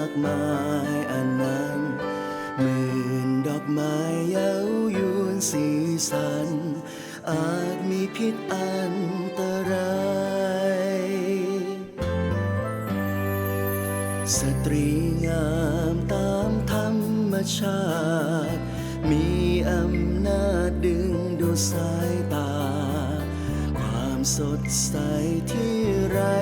ากมายอันนั้นหมื่นดอกไม้เย้ายวนสีสัน อาจมีพิษอันตรายสตรีงามตามธรรมชาติ มีอำนาจดึงดูสายตา ความสดใสที่ไร้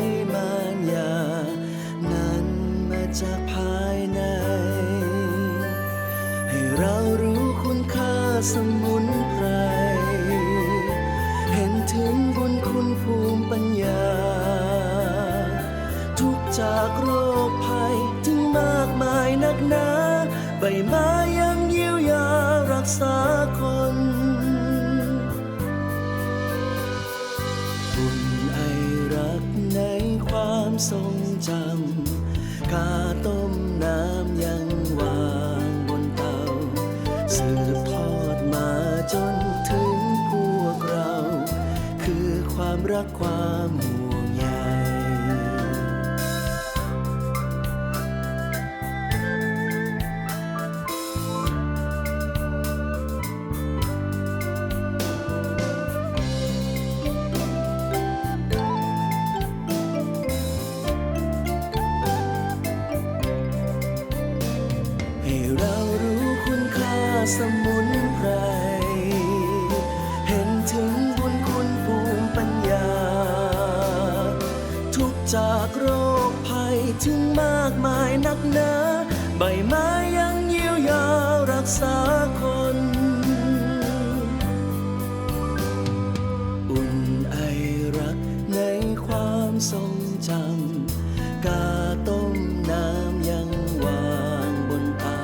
สมุนไพร เห็นถึงบุญคุณภูมิปัญญา ทุกจากโรคภัยถึงมากมายนักหนาใบไม้ยังเยียวยารักษาคนบุญไอรักในความทรงจำกาต้ม รักความห่วงใยให้เรารู้คุณค่าสมุน จากโรคภัยถึงมากมายนักหนา ใบไม้ยังเยียวยารักษาคน อุ่นไอรักในความทรงจำกาต้มน้ำยังวางบนเตา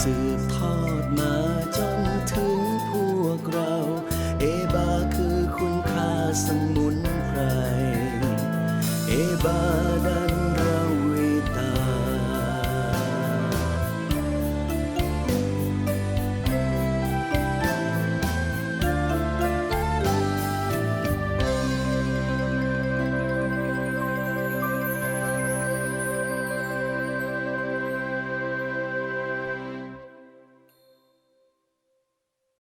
สืบทอดมา